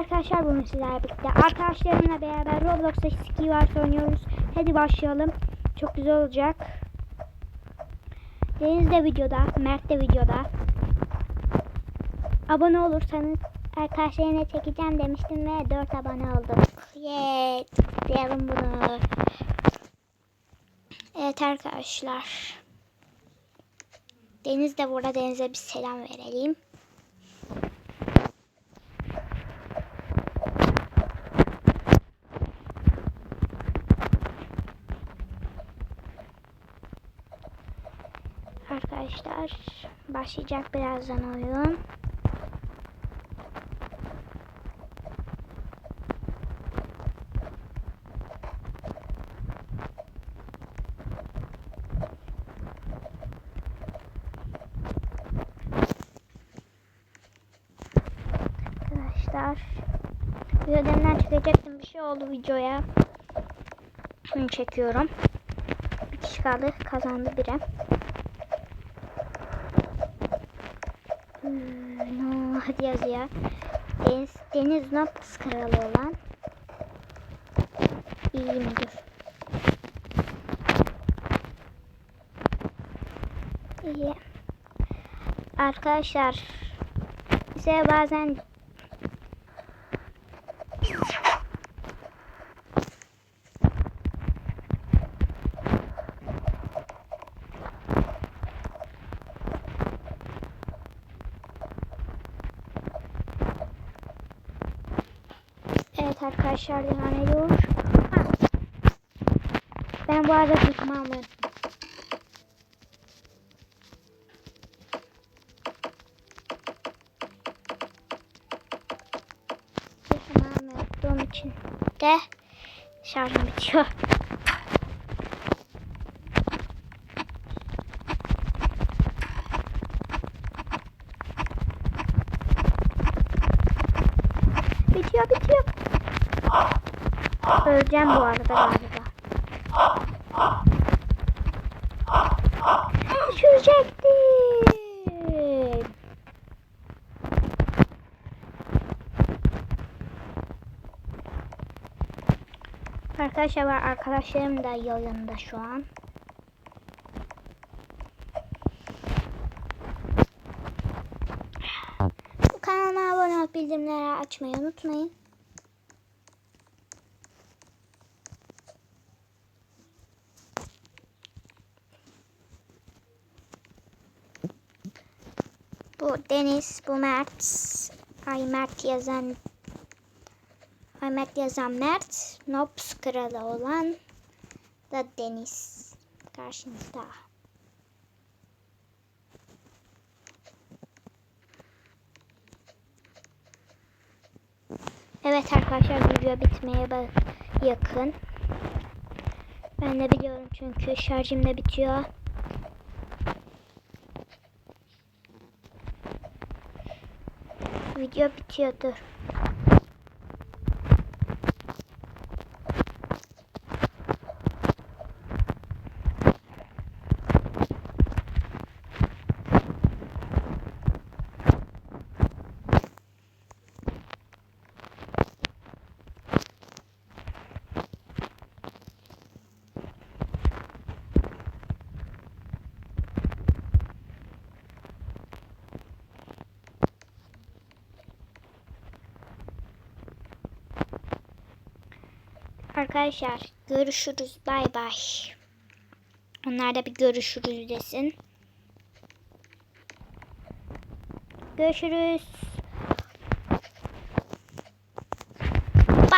arkadaşlar bugün sizlerle birlikte arkadaşlarımla beraber Roblox'ta Skywars oynuyoruz. Hadi başlayalım. Çok güzel olacak. Deniz de videoda, Mert de videoda. Abone olursanız arkadaşlarına çekeceğim demiştim ve 4 abone olduk. Yeee, tıklayalım bunu. Evet arkadaşlar. Deniz de burada Deniz'e bir selam verelim. Arkadaşlar başlayacak birazdan oyun. Arkadaşlar videodan çekecektim bir şey oldu videoya. Şimdi çekiyorum. Bir kişi kaldı kazandı biri. Hadi yaz ya. Deniz, Deniz Nops kralı olan iyi midir? İyi. Arkadaşlar size bazen Arkadaşlar devam ediyor. Ben bu arada tutmamı Tutmamı yaptığım için de şarjım. Bitiyor bitiyor. Öleceğim bu arada galiba. Düşecektim. Arkadaşlar var arkadaşlarım da yayında şu an. Bu kanalıma abone olup bildirimleri açmayı unutmayın. Bu Deniz, bu Mert. Ay Mert yazan Ay Mert yazan Mert. Nops kralı olan da Deniz. Karşınızda. Evet arkadaşlar video bitmeye yakın. Ben de biliyorum çünkü şarjım da bitiyor. Video bitiyordur. Arkadaşlar görüşürüz. Bay bay. Onlar da bir görüşürüz desin. Görüşürüz.